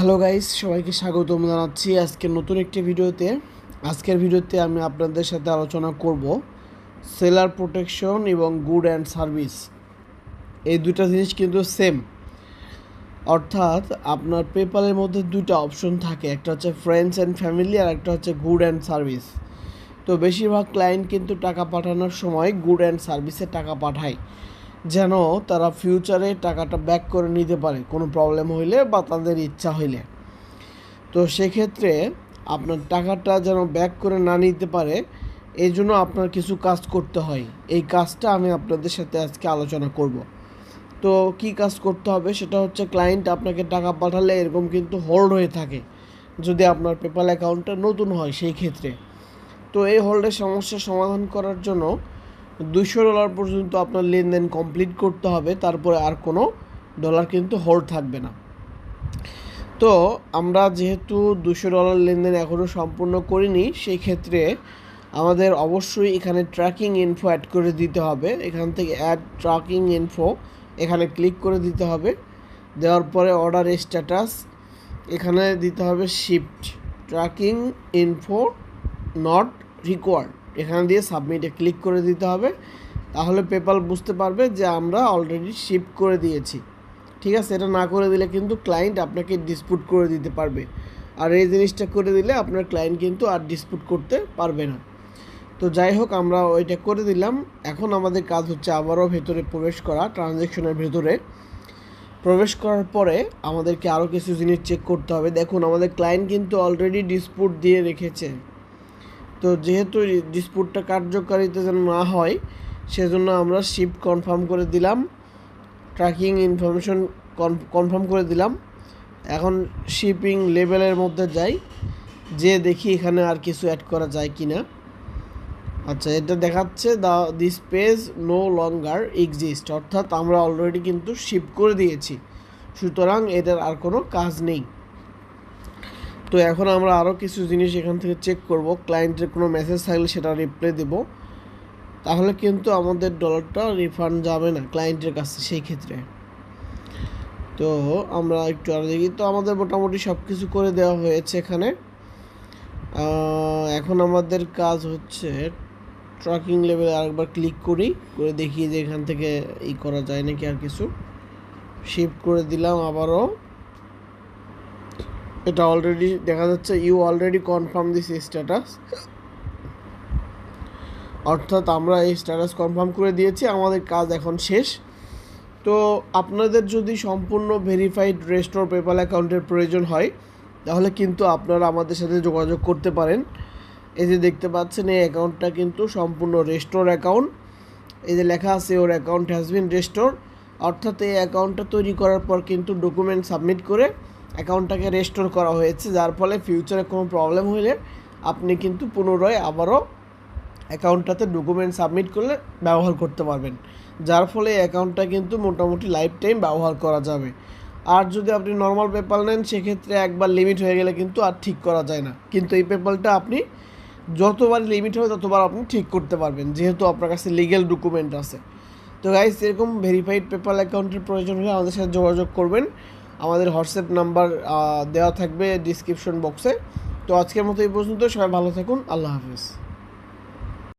Hello guys সবাইকে স্বাগতম জানাচ্ছি আজকে নতুন একটি ভিডিওতে। আজকের ভিডিওতে আমি আপনাদের সাথে আলোচনা করব সেলার প্রোটেকশন এবং গুড অ্যান্ড সার্ভিস এই দুটো জিনিস কিন্তু সেম অর্থাৎ আপনার পেপালের মধ্যে দুইটা অপশন থাকে। একটা হচ্ছে ফ্রেন্ডস অ্যান্ড ফ্যামিলি আর একটা হচ্ছে গুড অ্যান্ড সার্ভিস তো বেশিরভাগ ক্লায়েন্ট কিন্তু টাকা পাঠানোর সময় গুড অ্যান্ড সার্ভিসে টাকা পাঠায়। যেন তারা ফিউচারে টাকাটা ব্যাক করে নিতে পারে। কোনো প্রবলেম হইলে বা তাদের ইচ্ছা হইলে। তো সেক্ষেত্রে আপনার টাকাটা যেন ব্যাক করে না নিতে পারে, এই জন্য আপনার কিছু কাজ করতে হয়। এই কাজটা আমি আপনাদের সাথে আজকে আলোচনা করব। তো কি কাজ করতে হবে? সেটা হচ্ছে ক্লায়েন্ট আপনাকে টাকা পাঠালে এরকম কিন্তু হোল্ড হয়ে থাকে। যদি আপনার পেপাল অ্যাকাউন্টটা নতুন হয় সেই ক্ষেত্রে। তো এই হোল্ডের সমস্যা সমাধান করার জন্য দুশো ডলার পর্যন্ত আপনার লেনদেন কমপ্লিট করতে হবে, তারপরে আর কোনো ডলার কিন্তু হোল্ড থাকবে না। তো আমরা যেহেতু দুশো ডলার লেনদেন এখনও সম্পূর্ণ করিনি সেই ক্ষেত্রে আমাদের অবশ্যই এখানে ট্র্যাকিং ইনফো অ্যাড করে দিতে হবে। এখান থেকে অ্যাড ট্র্যাকিং ইনফো এখানে ক্লিক করে দিতে হবে। দেওয়ার পরে অর্ডার স্ট্যাটাস এখানে দিতে হবে shift tracking info not required এখানে দিয়ে সাবমিটে ক্লিক করে দিতে হবে। তাহলে পেপাল বুঝতে পারবে যে আমরা অলরেডি শিফট করে দিয়েছি। ঠিক আছে? এটা না করে দিলে কিন্তু ক্লায়েন্ট আপনাকে ডিসপুট করে দিতে পারবে। আর এই জিনিসটা করে দিলে আপনার ক্লায়েন্ট কিন্তু আর ডিসপুট করতে পারবে না। তো যাই হোক, আমরা ওইটা করে দিলাম। এখন আমাদের কাজ হচ্ছে আবারও ভেতরে প্রবেশ করা ট্রানজ্যাকশনের ভেতরে। প্রবেশ করার পরে আমাদেরকে আরও কিছু জিনিস চেক করতে হবে। দেখুন, আমাদের ক্লায়েন্ট কিন্তু অলরেডি ডিসপুট দিয়ে রেখেছে। তো যেহেতু ডিসপুটটা কার্যকারিতা যেন না হয়, সেজন্য আমরা শিপ কনফার্ম করে দিলাম ট্র্যাকিং ইনফরমেশন কনফার্ম করে দিলাম। এখন শিপিং লেভেলের মধ্যে যাই, যে দেখি এখানে আর কিছু অ্যাড করা যায় কি না আচ্ছা এটা দেখাচ্ছে the this page no longer exist অর্থাৎ আমরা অলরেডি কিন্তু শিপ করে দিয়েছি। সুতরাং এটার আর কোনো কাজ নেই। তো এখন আমরা আরও কিছু জিনিস এখান থেকে চেক করব। ক্লায়েন্টের কোনো মেসেজ থাকলে সেটা রিপ্লাই দেব। তাহলে কিন্তু আমাদের ডলারটা রিফান্ড যাবে না ক্লায়েন্টের কাছে সেই ক্ষেত্রে। তো আমরা একটু আরও দেখি। তো আমাদের মোটামুটি সব কিছু করে দেওয়া হয়েছে এখানে। এখন আমাদের কাজ হচ্ছে ট্র্যাকিং লেভেলে আরেকবার ক্লিক করি। করে দেখি যে এখান থেকে ই করা যায় নাকি আর কিছু। শিফট করে দিলাম আবারও। এটা অলরেডি দেখা যাচ্ছে you already confirm this status অর্থাৎ আমরা এই স্ট্যাটাস কনফার্ম করে দিয়েছি, আমাদের কাজ এখন শেষ। তো আপনাদের যদি সম্পূর্ণ ভেরিফাইড রেস্টোর পেপাল অ্যাকাউন্টের প্রয়োজন হয়, তাহলে কিন্তু আপনারা আমাদের সাথে যোগাযোগ করতে পারেন। এই যে দেখতে পাচ্ছেন, এই অ্যাকাউন্টটা কিন্তু সম্পূর্ণ রেস্টোর অ্যাকাউন্ট এই যে লেখা আছে ওর অ্যাকাউন্ট হ্যাজ বিন রেস্টোর অর্থাৎ এই অ্যাকাউন্টটা তৈরি করার পর কিন্তু ডকুমেন্ট সাবমিট করে অ্যাকাউন্টটাকে রেস্টোর করা হয়েছে, যার ফলে ফিউচারে কোনো প্রবলেম হলে আপনি কিন্তু পুনরায় আবারও অ্যাকাউন্টটাতে ডকুমেন্ট সাবমিট করলে ব্যবহার করতে পারবেন। যার ফলে অ্যাকাউন্টটা কিন্তু মোটামুটি লাইফ টাইম ব্যবহার করা যাবে। আর যদি আপনি নর্মাল পেপাল নেন, সেক্ষেত্রে একবার লিমিট হয়ে গেলে কিন্তু আর ঠিক করা যায় না। কিন্তু এই পেপালটা আপনি যতবার লিমিট হবে, ততবার আপনি ঠিক করতে পারবেন, যেহেতু আপনার কাছে লিগেল ডকুমেন্ট আছে। তো গাইস এরকম ভেরিফাইড পেপাল অ্যাকাউন্টের প্রয়োজন হলে আমাদের সাথে যোগাযোগ করবেন। আমাদের হোয়াটসঅ্যাপ নাম্বার দেওয়া থাকবে ডিসক্রিপশন বক্সে তো আজকের মতো এই পর্যন্ত, সবাই ভালো থাকুন, আল্লাহ হাফিজ।